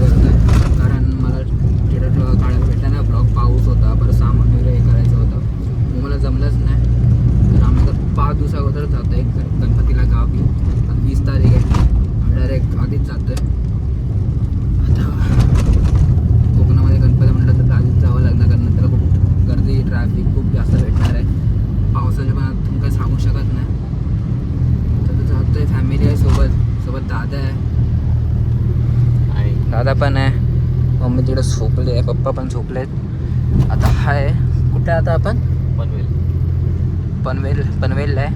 होतं कारण मला स्टेटस काढायला भेटला ना ब्लॉग पाऊस होता परत सामान वगैरे हे करायचं होतं. मग मला जमलंच नाही. तर आम्ही तर पाच दिवसा अगोदरच जातो एक गणपतीला गावी. वीस तारीख आहे. आम्ही डायरेक्ट आधीच जातो आहे दादा पण आहे. मम्मी तिकडे झोपले आहे पप्पा पण झोपलेत. आता हाय. कुठे आता आपण? पनवेल. पनवेल पनवेलला आहे.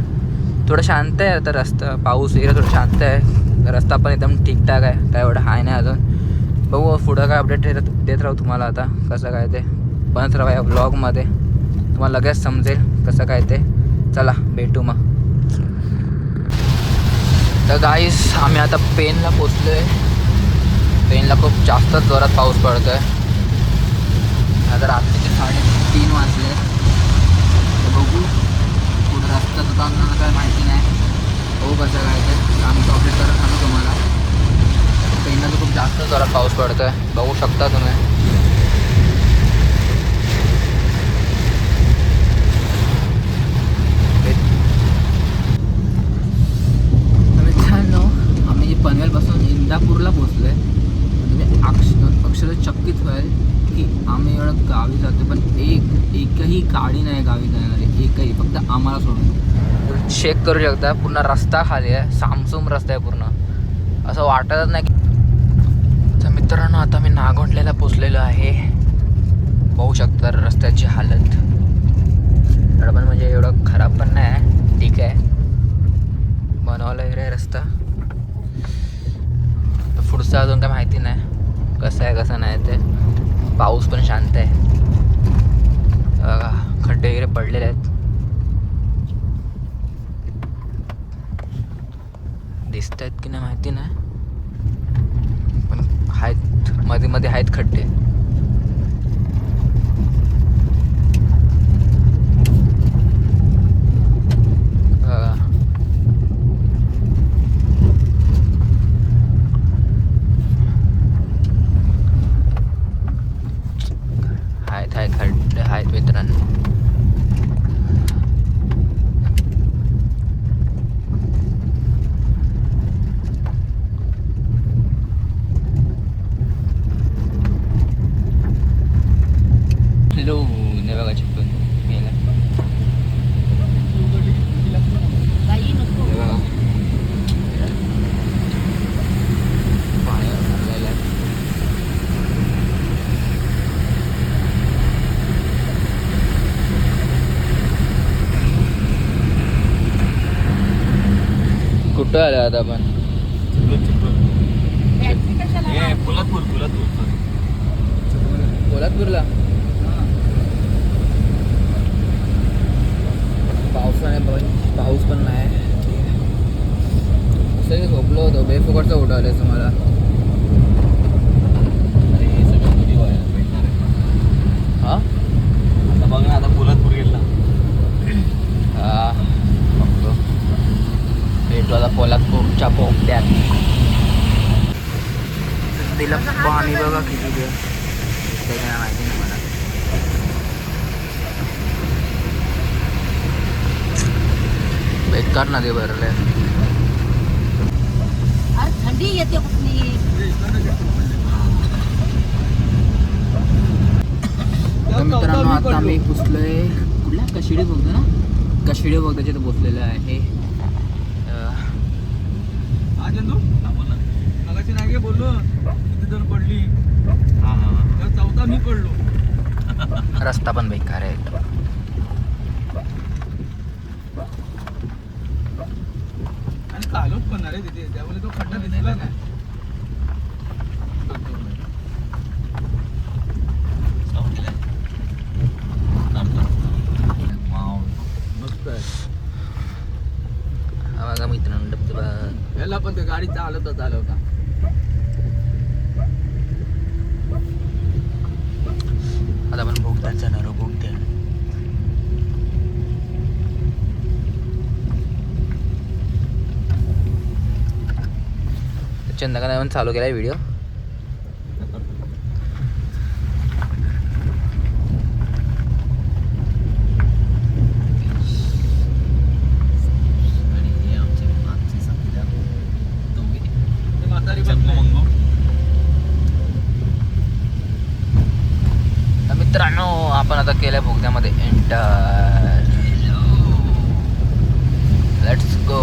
थोडं शांत आहे आता रस्ता पाऊस वगैरे थोडं शांत आहे. रस्ता पण एकदम ठीकठाक आहे. काय एवढं हाय नाही अजून. बघू पुढं काय अपडेट देत देत राहू तुम्हाला आता कसं काय ते. बनत राहा या ब्लॉगमध्ये तुम्हाला लगेच समजेल कसं काय ते. चला भेटू मग. तर गाईस आम्ही आता पेनला पोचलो आहे पेनला खूप जास्तच जोरात पाऊस पडतो आहे आता रात्रीचे साडेतीन वाजले. तर बघू. कुठं रस्ता तर आम्हाला काय माहिती नाही. बघू कसं काय ते. आम्ही चॉकलेट करत सांगू तुम्हाला. पेनला तर खूप जास्त जोरात पाऊस पडतो आहे बघू शकता तुम्ही तर मित्रांनो आम्ही जे पनवेलपासून इंदापूरला पोचलो आहे तुम्ही अक्ष अक्षरशः चकित व्हाल की आम्ही एवढं गावी जातो पण एक एकही गाडी नाही गावी जाणारी एकही फक्त आम्हाला सोडून चेक करू शकता पूर्ण रस्ता खाली आहे सामसूम रस्ता आहे पूर्ण. असं वाटतच नाही की तर मित्रांनो आता मी नागोंडलेला पोचलेलो आहे. पाहू शकता रस्त्याची हालत. पण म्हणजे एवढं खराब पण नाही आहे ठीक आहे. बनवला वगैरे रस्ता. पुढचं अजून काय माहिती नाही कसं आहे कसं नाही ते. पाऊस पण शांत आहे. बघा खड्डे वगैरे पडलेले आहेत. दिसत आहेत की नाही माहिती नाही. पण आहेत मध्ये मध्ये आहेत खड्डे बघा आहेत आहेत खड्डे आहेत मित्रांनो हॅलो नाही बघा चिपकून गेला हे बघा. पाणी भरलेलं आहे. कुठं आलं आता आपण पोलादपूर पोलादपूर कोल्हापूरला पावसाने पण पाऊस पण नाही. असं झोपलो होतो बेफुकटचं उठवलं तुम्हाला अरे हे सगळं हा? आता बघ ना आता पोलादपूर गेला. हा. बघतो. भेटू आता पोलादपूरच्या पोपट्यात. दिलं पाणी बघा किती माहिती नाही मला. बेकार नदी भरले. अरे थंडी येते कुठली? तर मित्रांनो आता आम्ही पोचलोय कुठल्या कशिडी बोलतो ना? कशिडी बोलताच्या इथं पोचलेलं आहे. नागे बोललो जण पडली. हा हा चौथा मी पडलो. रस्ता पण बेकार आहे कालोच पण रे तिथे त्यामुळे खड्डा दिसला नाही किचन नका नवीन चालू केला व्हिडिओ मित्रांनो आपण आता केल्या बोगद्यामध्ये एंटर लेट्स गो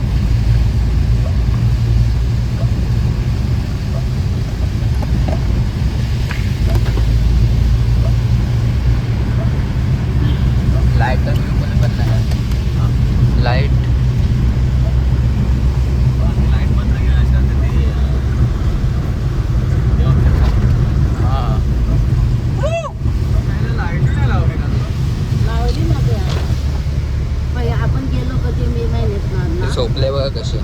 लाइट तर बिलकुल पण नाही लाइट लाइट बंद केल्याच्यानंतर ते अं, तेव्हा फिरतात. हां लाइट नाही लावली ना लावली ना ते पहिले आपण गेलो कधी मे महिन्यात ना ना झोपले बघा कसे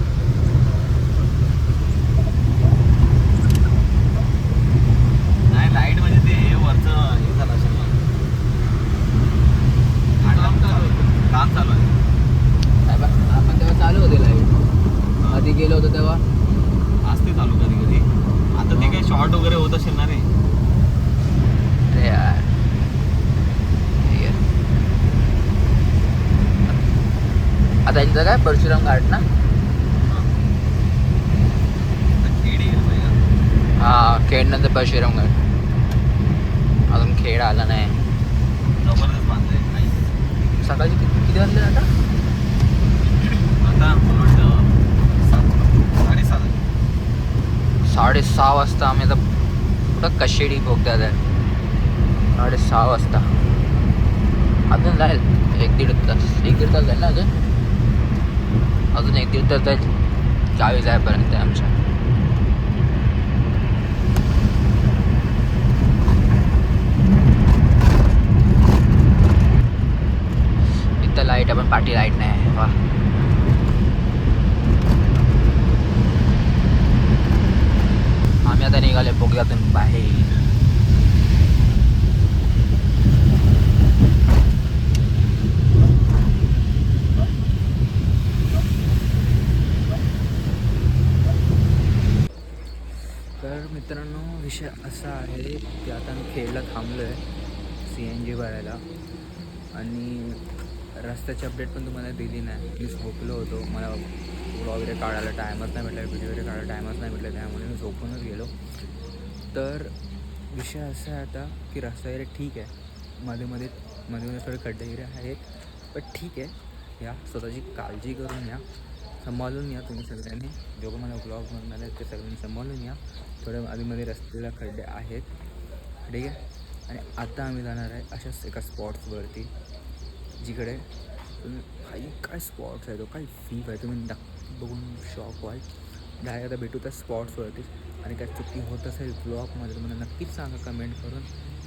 नाही लाइट म्हणजे ते वरचं हे झालं असेल ना. काम चालू होतं. काम चालू आहे नाही बा, आपण तेव्हा चालू होते लाइट आधी गेलो होतो तेव्हा असते चालू कधी कधी आता ते काही शॉर्ट वगैरे होत असेल ना रे अरे यार ठीक आहे. आता काय? परशुराम घाट ना? हा खेड नंतर परशुराम घाट. अजून खेड आला नाही. जबरदस्त सकाळची किती किती वाजले आता? साडेसहा वाजता आम्ही आता कुठं कशेडी भोगतात साडेसहा वाजता. अजून जाईल एक दीड तास एक दीड तास जाईल ना अजून? अजून एक दीड तर गावी जायपर्यंत आमच्या. इथं लाइट आहे पण पाठी लाइट नाही आहे. वा आम्ही आता निघाले बोगद्यातून बाहेर तर मित्रांनो विषय असा आहे की आता मी खेळला थांबलो आहे सी एन जी भरायला. आणि रस्त्याची अपडेट पण तुम्हाला दिली नाही. मी झोपलो होतो. मला वगैरे काढायला टायमच नाही भेटला. व्हिडिओ वगैरे काढायला टायमच नाही भेटला. त्यामुळे मी झोपूनच गेलो. तर विषय असा आहे आता की रस्ता वगैरे ठीक आहे. मध्ये मध्ये मध्ये मध्ये थोडे खड्डे वगैरे आहेत. पण ठीक आहे. या स्वतःची काळजी करून या. सांभाळून या तुम्ही सगळ्यांनी. जेव्हा मला ब्लॉग बनणार आहे ते सगळ्यांनी सांभाळून या. थोड्या आधीमध्ये रस्त्याला खड्डे आहेत. ठीक आहे? आणि आता आम्ही जाणार आहे अशाच एका स्पॉट्सवरती जिकडे तुम्ही काही काय स्पॉट्स आहे तो काय फीप आहे? तुम्ही नक्की बघून शॉक व्हाल. डायरेक्ट आता भेटू त्या स्पॉट्सवरती आणि काय चुकी होत असेल ब्लॉगमध्ये तुम्हाला नक्कीच सांगा कमेंट करून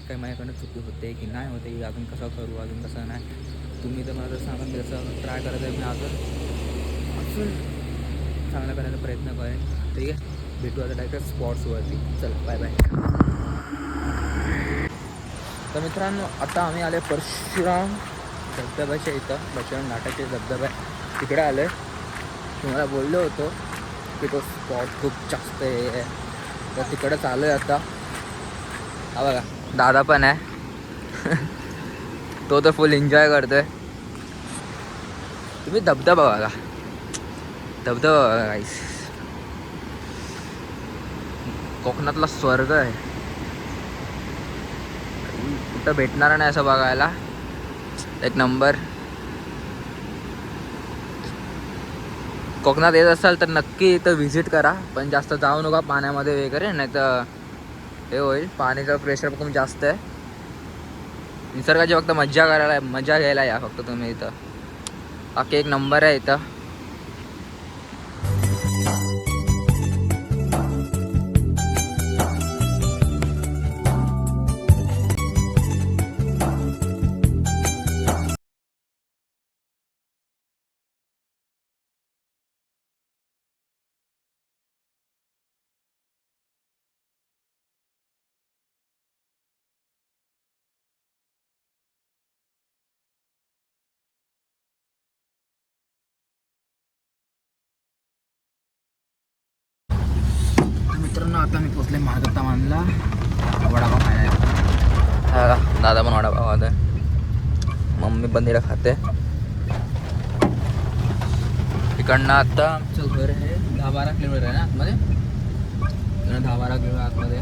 काय माझ्याकडनं चुकी होते की नाही होते की अजून कसं करू अजून कसं नाही. तुम्ही तर मला जर सांगा मी जसं ट्राय करत आहे मी अजून अजून चांगला करायचा प्रयत्न करेन. ठीक आहे? भेटू आता डायरेक्ट स्पॉट्सवरती चल बाय बाय तर मित्रांनो आता आम्ही आले परशुराम धबधब्याच्या इथं. परशुराम नाटकचे धबधबा तिकडे आलो आहे तुम्हाला बोललो होतो की तो स्पॉट खूप जास्त आहे. तर तिकडे आलो आहे आता. हा बघा दादा पण आहे. तो तर फुल एन्जॉय करतोय. तुम्ही धबधबा बघा. धबधबा गाईस कोकणातला स्वर्ग आहे. कुठं भेटणार नाही असं बघायला. एक नंबर. कोकणात येत असाल तर नक्की इथं व्हिजिट करा पण जास्त जाऊ नका पाण्यामध्ये वगैरे नाही तर हे होईल पाण्याचं प्रेशर खूप जास्त आहे. निसर्गाची फक्त मज्जा करायला मजा घ्यायला या फक्त तुम्ही इथं. बाकी एक नंबर आहे इथं. मित्रांनो आता मी पोचले महादत्ता मानला. वडापाव खायला दादा पण वडापाव खात आहे मम्मी पण तिला खाते. तिकडनं आता आमचं घर आहे दहा बारा किलोमीटर आहे ना आतमध्ये? दहा बारा घेऊ आतमध्ये.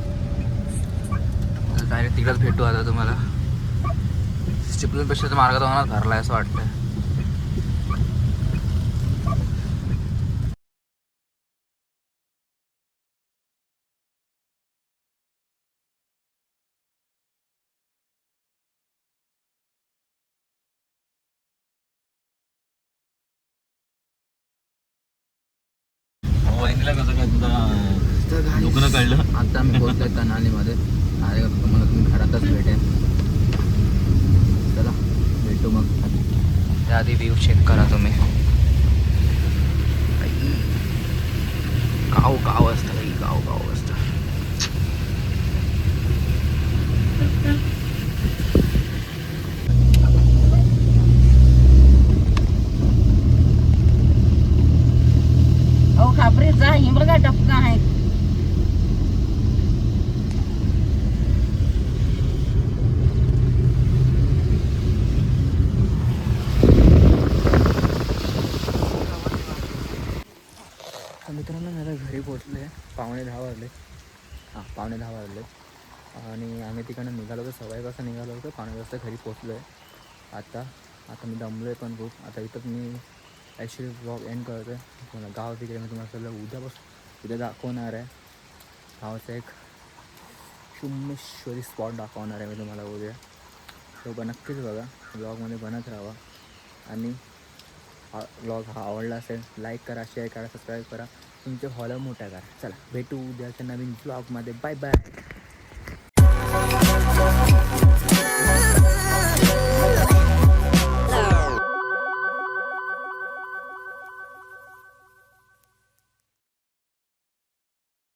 डायरेक्ट तिकडेच भेटू आता तुम्हाला. चिपळूणपेक्षा मार्ग तुम्हाला धरला असं वाटतं वहिनीला कसं काय तुझा आता मी पोहोचलोय तनालीमध्ये अरे तुम्हाला तुम्ही घरातच भेटेल चला भेटू मग. त्याआधी व्ह्यू चेक करा तुम्ही. गाव गाव असतं गाव गाव असतं अहो खापरीचा ही बघा टपका आहे तर मित्रांनो मला घरी पोचले पावणे दहा वाजले. हां पावणे दहा वाजले. आणि आम्ही तिकडनं निघालो होतो. सवाई वाजता निघालो होतो. पावणे वाजता घरी पोचलो आहे आता आता मी दमलो आहे पण खूप. आता इथं मी ॲक्च्युली ब्लॉग एंड करतो आहे पुन्हा गाव तिकडे मी तुम्हाला सगळं उद्यापासून उद्या दाखवणार आहे. गावाचा एक शुमेश्वरी स्पॉट दाखवणार आहे मी तुम्हाला उद्या. तो नक्कीच बघा. ब्लॉगमध्ये बनत राहा आणि हा ब्लॉग हा आवडला असेल लाईक करा शेअर करा सबस्क्राईब करा. तुमचे हॉल मोठा करा. चला भेटू उद्याच्या नवीन ब्लॉगमध्ये बाय बाय